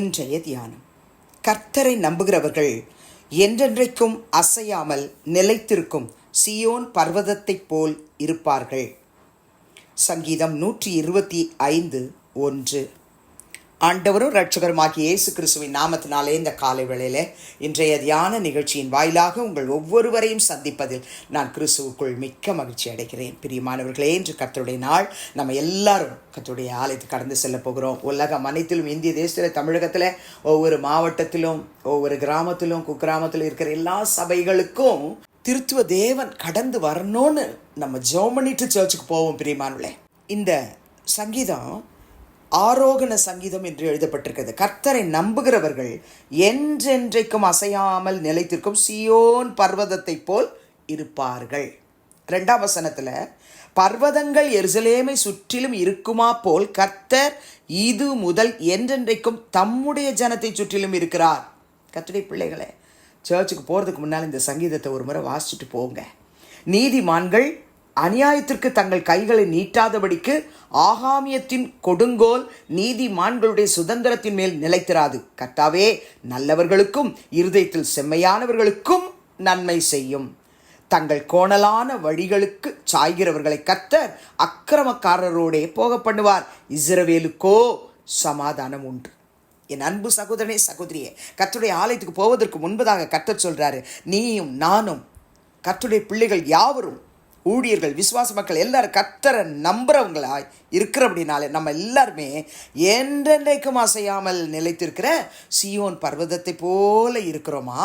இன்றைய தியானம். கர்த்தரை நம்புகிறவர்கள் என்றென்றைக்கும் அசையாமல் நிலைத்திருக்கும் சியோன் பர்வதத்தைப் போல் இருப்பார்கள். சங்கீதம் நூற்றி இருபத்தி ஐந்து ஒன்று. ஆண்டவரும் ரட்சகருமாகிய இயேசு கிறிஸ்துவின் நாமத்தினாலே இந்த காலை வேளையில் இன்றைய தியான நிகழ்ச்சியின் வாயிலாக உங்கள் ஒவ்வொருவரையும் சந்திப்பதில் நான் கிறிஸ்துவுக்குள் மிக்க மகிழ்ச்சி அடைகிறேன். பிரியமானவர்களே என்று கத்தருடைய நாள். நம்ம எல்லாரும் கத்தருடைய ஆலயத்தை கடந்து செல்ல போகிறோம். உலகம் அனைத்திலும் இந்திய தேசத்தில் தமிழகத்தில் ஒவ்வொரு மாவட்டத்திலும் ஒவ்வொரு கிராமத்திலும் குக்கிராமத்திலும் இருக்கிற எல்லா சபைகளுக்கும் திருத்துவ தேவன் கடந்து வரணும்னு நம்ம ஜோமனிட்டு சர்ச்சுக்கு போவோம் பிரியமானவர்களே. இந்த சங்கீதம் ஆரோகண சங்கீதம் என்று எழுதப்பட்டிருக்கிறது. கர்த்தரை நம்புகிறவர்கள் என்றென்றைக்கும் அசையாமல் நிலைத்திருக்கும் சியோன் பர்வதத்தைப் போல் இருப்பார்கள். ரெண்டாம் வசனத்தில் பர்வதங்கள் எருசலேமை சுற்றிலும் இருக்குமா போல் கர்த்தர் இது முதல் என்றென்றைக்கும் தம்முடைய ஜனத்தை சுற்றிலும் இருக்கிறார். கத்துடைய பிள்ளைகளே சர்ச்சுக்கு போகிறதுக்கு முன்னால் இந்த சங்கீதத்தை ஒரு முறை வாசிச்சுட்டு போங்க. நீதிமான்கள் அநியாயத்திற்கு தங்கள் கைகளை நீட்டாதபடிக்கு ஆகாமியத்தின் கொடுங்கோல் நீதிமான்களுடைய சுதந்திரத்தின் மேல் நிலைத்திராது. கர்த்தாவே நல்லவர்களுக்கும் இருதயத்தில் செம்மையானவர்களுக்கும் நன்மை செய்யும். தங்கள் கோணலான வழிகளுக்கு சாய்கிறவர்களை கத்த அக்கிரமக்காரரோடே போக பண்ணுவார். இஸ்ரவேலுக்கோ சமாதானம் உண்டு. என் அன்பு சகோதரனே சகோதரியே கத்துடைய ஆலயத்துக்கு போவதற்கு முன்பதாக கர்த்தர் சொல்றாரு நீயும் நானும் கத்துடைய பிள்ளைகள் யாவரும் ஊழியர்கள் விசுவாச மக்கள் எல்லாரும் கர்த்தரை நம்புறவங்களா அப்படின்னாலே நம்ம எல்லாருமே என்றென்றைக்கும் அசையாமல் நிலைத்திருக்கிற சியோன் பர்வதத்தை போல இருக்கிறோமா?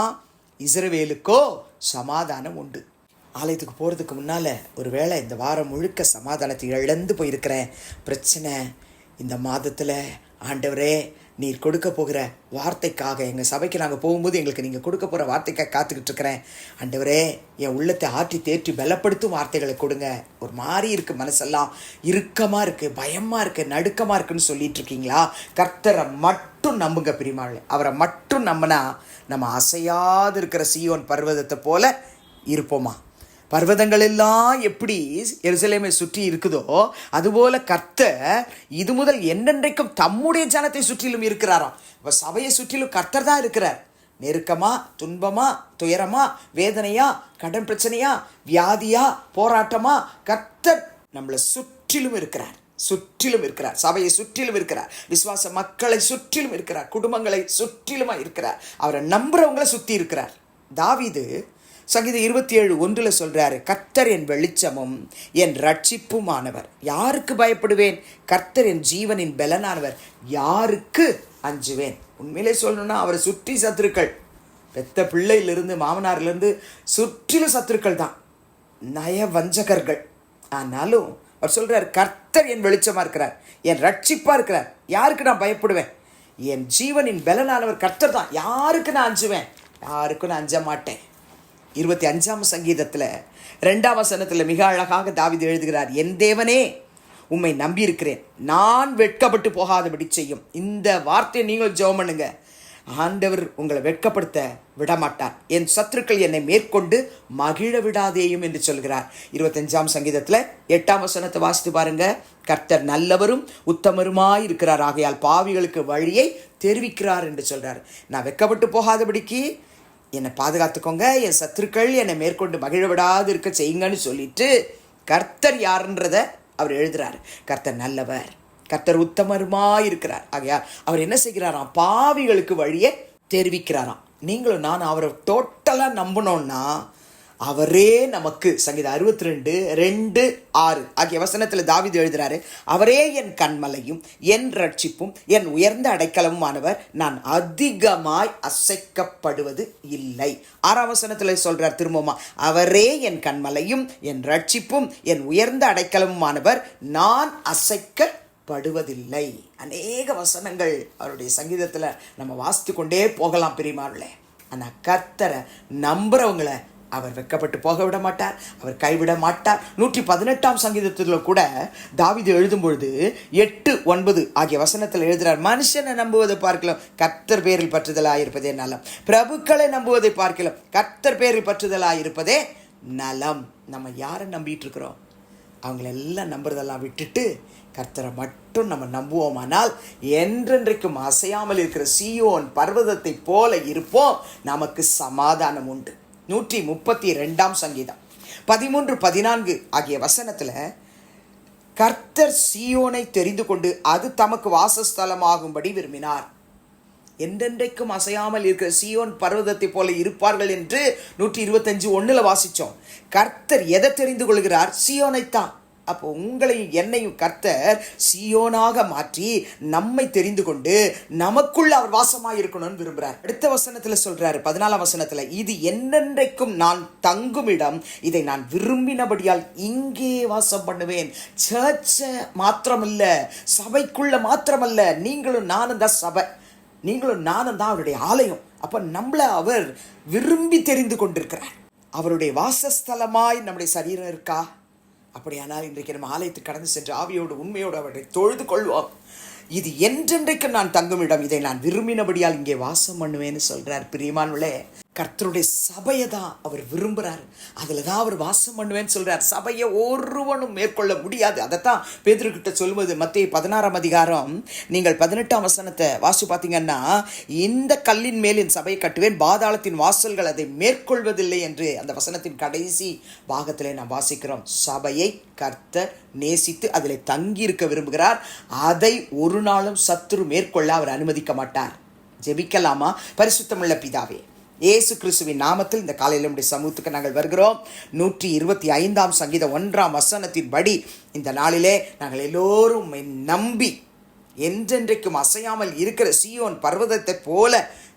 இஸ்ரவேலுக்கோ சமாதானம் உண்டு. ஆலயத்துக்கு போகிறதுக்கு முன்னால் ஒருவேளை இந்த வாரம் முழுக்க சமாதானத்தை இழந்து போயிருக்கிறேன் பிரச்சனை இந்த மாதத்தில் ஆண்டவரே நீர் கொடுக்க போகிற வார்த்தைக்காக எங்கள் சபைக்கு நாங்கள் போகும்போது எங்களுக்கு நீங்கள் கொடுக்க போகிற வார்த்தைக்காக காத்துக்கிட்டு இருக்கிறேன். அண்டவரே என் உள்ளத்தை ஆற்றி தேற்றி பலப்படுத்தும் வார்த்தைகளை கொடுங்க. ஒரு மாதிரி இருக்குது மனசெல்லாம் இறுக்கமாக இருக்குது பயமாக இருக்குது நடுக்கமாக இருக்குன்னு சொல்லிட்டு இருக்கீங்களா? கர்த்தரை மட்டும் நம்புங்க பிரிமாவில் அவரை மட்டும் நம்பினா நம்ம அசையாது இருக்கிற சியோன் பர்வதத்தை போல இருப்போமா? பர்வதங்கள் எல்லாம் எப்படி எருசலேமை சுற்றி இருக்குதோ அதுபோல கர்த்தர் இது முதல் என்னென்றைக்கும் தம்முடைய ஜனத்தை சுற்றிலும் இருக்கிறாராம். இப்போ சபையை சுற்றிலும் கர்த்தர் தான் இருக்கிறார். நெருக்கமா துன்பமா துயரமா வேதனையா கடன் பிரச்சனையா வியாதியா போராட்டமா கர்த்தர் நம்மளை சுற்றிலும் இருக்கிறார். சுற்றிலும் இருக்கிறார். சபையை சுற்றிலும் இருக்கிறார். விசுவாச மக்களை சுற்றிலும் இருக்கிறார். குடும்பங்களை சுற்றிலுமா இருக்கிறார். அவரை நம்புறவங்களை சுற்றி இருக்கிறார். தாவிது சங்கீத இருபத்தி ஏழு ஒன்றில் சொல்கிறாரு கர்த்தர் என் வெளிச்சமும் என் ரட்சிப்புமானவர் யாருக்கு பயப்படுவேன்? கர்த்தர் என் ஜீவனின் பலனானவர். யாருக்கு அஞ்சுவேன்? உண்மையிலே சொல்லணும்னா அவரை சுற்றி சத்துருக்கள். பெத்த பிள்ளையிலிருந்து மாமனார்லேருந்து சுற்றிலும் சத்துருக்கள் தான். நய வஞ்சகர்கள் ஆனாலும் அவர் சொல்கிறார் கர்த்தர் என் வெளிச்சமாக இருக்கிறார். என் ரட்சிப்பாக இருக்கிறார். யாருக்கு நான் பயப்படுவேன்? என் ஜீவனின் பலனானவர் கர்த்தர் தான். யாருக்கு நான் அஞ்சுவேன்? யாருக்கும் நான் அஞ்ச மாட்டேன். இருபத்தி அஞ்சாம் சங்கீதத்தில் ரெண்டாம் வசனத்தில் மிக அழகாக தாவிது எழுதுகிறார் என் தேவனே உம்மை நம்பியிருக்கிறேன். நான் வெட்கப்பட்டு போகாதபடி செய்யும். இந்த வார்த்தையை நீங்கள் ஜெபம் பண்ணுங்க. ஆண்டவர் உங்களை வெட்கப்படுத்த விடமாட்டார். என் சத்துருக்கள் என்னை மேற்கொண்டு மகிழ விடாதேயும் என்று சொல்கிறார். இருபத்தஞ்சாம் சங்கீதத்தில் எட்டாம் வசனத்தை வாசித்து பாருங்க. கர்த்தர் நல்லவரும் உத்தமருமாய் இருக்கிறார். ஆகையால் பாவிகளுக்கு வழியை தெரிவிக்கிறார் என்று சொல்கிறார் நான் வெட்கப்பட்டு போகாதபடிக்கு என்னை பாதுகாத்துக்கோங்க என் சத்துருக்கள் என்னை மேற்கொண்டு மகிழ விடாது இருக்க செய்யுங்கன்னு சொல்லிட்டு கர்த்தர் யாருன்றத அவர் எழுதுறாரு. கர்த்தர் நல்லவர். கர்த்தர் உத்தமருமாய் இருக்கிறார் ஆகையால் அவர் என்ன செய்கிறாராம்? பாவிகளுக்கு வழியை தெரிவிக்கிறாராம். நீங்களும் நான் அவரை டோட்டலாக நம்பினோன்னா அவரே நமக்கு சங்கீதம் அறுபத்தி ரெண்டு ரெண்டு ஆறு. ஆகிய வசனத்தில் தாவிது எழுதுகிறாரு அவரே என் கண்மலையும் என் ரட்சிப்பும் என் உயர்ந்த அடைக்கலமுமானவர் நான் அதிகமாய் அசைக்கப்படுவது இல்லை. ஆறாம் வசனத்தில் சொல்கிறார் திரும்பமா அவரே என் கண்மலையும் என் ரட்சிப்பும் என் உயர்ந்த அடைக்கலமும் ஆனவர் நான் அசைக்க படுவதில்லை அநேக வசனங்கள் அவருடைய சங்கீதத்தில் நம்ம வாசித்து கொண்டே போகலாம் பிரிமாவில் ஆனால் கத்தரை நம்புறவங்களை அவர் வெக்கப்பட்டு போக விட மாட்டார் அவர் கைவிட மாட்டார் நூற்றி பதினெட்டாம் சங்கீதத்தில் கூட தாவிது எழுதும் பொழுது எட்டு ஒன்பது ஆகிய வசனத்தில் எழுதுகிறார் மனுஷனை நம்புவதை பார்க்கலாம் கர்த்தர் பேரில் பற்றுதலாக இருப்பதே நலம். பிரபுக்களை நம்புவதை பார்க்கலாம் கர்த்தர் பேரில் பற்றுதலாக இருப்பதே நலம். நம்ம யாரை நம்பிட்டு இருக்கிறோம் அவங்களெல்லாம் நம்புறதெல்லாம் விட்டுட்டு கர்த்தரை மட்டும் நம்ம நம்புவோமானால் என்றென்றைக்கும் அசையாமல் இருக்கிற சியோன் பர்வதத்தை போல இருப்போம். நமக்கு சமாதானம் உண்டு. நூற்றி முப்பத்தி ரெண்டாம் சங்கீதம். பதிமூன்று பதினான்கு ஆகிய வசனத்தில் கர்த்தர் சியோனை தெரிந்து கொண்டு அது தமக்கு வாசஸ்தலமாகும்படி விரும்பினார். என்றென்றைக்கும் அசையாமல் இருக்கிற சியோன் பர்வதத்தை போல இருப்பார்கள் என்று நூற்றி இருபத்தஞ்சு ஒன்றில் வாசித்தோம் கர்த்தர் எதை தெரிந்து கொள்கிறார்? சியோனைத்தான். அப்போ உங்களையும் என்னையும் கர்த்தர் சியோனாக மாற்றி நம்மை தெரிந்து கொண்டு நமக்குள்ள அவர் வாசமாக இருக்கணும்னு விரும்புகிறார் அடுத்த வசனத்துல சொல்றாரு பதினாலாம் வசனத்துல இது என்னென்றைக்கும் நான் தங்கும் இடம் இதை நான் விரும்பினபடியால் இங்கே வாசம் பண்ணுவேன். சர்ச்சை மாத்திரமல்ல சபைக்குள்ள மாத்திரமல்ல நீங்களும் நானும் தான் சபை. நீங்களும் நானும் தான் அவருடைய ஆலயம். அப்ப நம்மள அவர் விரும்பி தெரிந்து கொண்டிருக்கிறார். அவருடைய வாசஸ்தலமாய் நம்முடைய சரீரம் இருக்கா? அப்படியானால் இன்றைக்கு நம்ம ஆலயத்துக்கு கடந்து சென்று ஆவியோடு உண்மையோடு அவரை தொழுது கொள்வோம். இது என்றென்றைக்கு நான் தங்கும் இடம் இதை நான் விரும்பினபடியால் இங்கே வாசம் பண்ணுவேன்னு சொல்றார் பிரியமானவளே கர்த்தருடைய சபையை தான் அவர் விரும்புகிறார் அதில் தான் அவர் வாசம் பண்ணுவேன்னு சொல்கிறார் சபையை ஒருவனும் மேற்கொள்ள முடியாது. அதைத்தான் பேதர்கிட்ட சொல்லுவது மத்திய பதினாறாம் அதிகாரம் நீங்கள் பதினெட்டாம் வசனத்தை வாசி பார்த்தீங்கன்னா இந்த கல்லின் மேல் என் சபையை கட்டுவேன் பாதாளத்தின் வாசல்கள் அதை மேற்கொள்வதில்லை என்று அந்த வசனத்தின் கடைசி பாகத்தில் நாம் வாசிக்கிறோம். சபையை கர்த்தர் நேசித்து அதில் தங்கியிருக்க விரும்புகிறார். அதை ஒரு நாளும் சத்துரு மேற்கொள்ள அவர் அனுமதிக்க மாட்டார். ஜெபிக்கலாமா? பரிசுத்தமுள்ள பிதாவே இயேசு கிறிஸ்துவின் நாமத்தில் இந்த காலையில் நம்முடைய சமூகத்துக்கு நாங்கள் வருகிறோம். நூற்றி இருபத்தி ஐந்தாம் சங்கீத ஒன்றாம் வசனத்தின்படி இந்த நாளிலே நாங்கள் எல்லோரும் நம்பி என்றென்றைக்கும் அசையாமல் இருக்கிற சியோன் பர்வதத்தை போல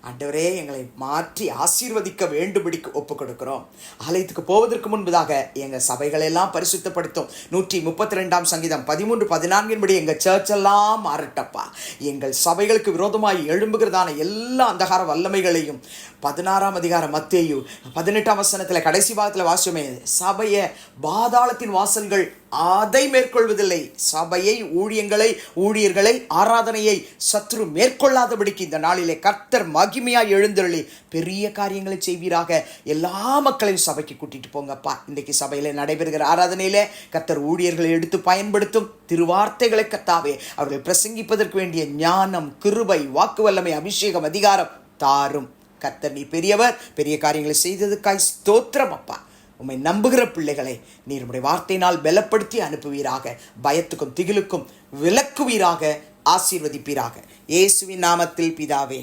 ஆண்டவரே எங்களை மாற்றி ஆசீர்வதிக்க வேண்டும்படிக்கு ஒப்பு கொடுக்கிறோம் ஆலயத்துக்கு போவதற்கு முன்பதாக எங்கள் சபைகளெல்லாம் பரிசுத்தப்படுத்தும். நூற்றி முப்பத்தி ரெண்டாம் சங்கீதம் பதிமூன்று பதினான்கின்படி எங்கள் சர்ச் எல்லாம் மாறட்டப்பா. எங்கள் சபைகளுக்கு விரோதமாய் எழும்புகிறதான எல்லா அந்தகார வல்லமைகளையும் பதினாறாம் அதிகாரம் மத்தேயு பதினெட்டாம் வசனத்தில் கடைசி பாகத்தில் வாசியமே சபையை பாதாளத்தின் வாசல்கள் அதை மேற்கொள்வதில்லை. சபையை ஊழியங்களை ஊழியர்களை ஆராதனையை சத்ரு மேற்கொள்ளாதபடிக்கு இந்த நாளிலே கர்த்தர் மகிமையாய் எழுந்தருளி பெரிய காரியங்களை செய்வீராக. எல்லா மக்களையும் சபைக்கு கூட்டிட்டு போங்கப்பா. இன்றைக்கு சபையில நடைபெறுகிற ஆராதனையிலே கர்த்தர் ஊழியர்களை எடுத்து பயன்படுத்தும் திருவார்த்தைகளை கத்தாவே அவர்கள் பிரசங்கிப்பதற்கு வேண்டிய ஞானம் கிருபை வாக்கு வல்லமை அபிஷேகம் அதிகாரம் தாரும். கர்த்தர் நீ பெரியவர் பெரிய காரியங்களை செய்ததுக்காய் ஸ்தோத்திரம் அப்பா. உம்மை நம்புகிற பிள்ளைகளை நீர் உடைய வார்த்தையினால் பலப்படுத்தி அனுப்புவீராக பயத்துக்கும் திகிலுக்கும் விளக்குவீராக ஆசீர்வதிப்பீராக. இயேசுவின் நாமத்தில் பிதாவே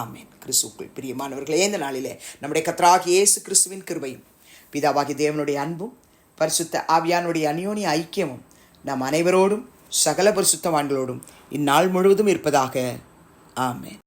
ஆமேன். கிறிஸ்துக்குள் பிரியமானவர்களே இந்த நாளிலே நம்முடைய கத்தராகி இயேசு கிறிஸ்துவின் கிருபையும் பிதாவாகி தேவனுடைய அன்பும் பரிசுத்த ஆவியானுடைய அந்யோனிய ஐக்கியமும் நம் அனைவரோடும் சகல பரிசுத்தவான்களோடும் இந்நாள் முழுவதும் இருப்பதாக. ஆமேன்.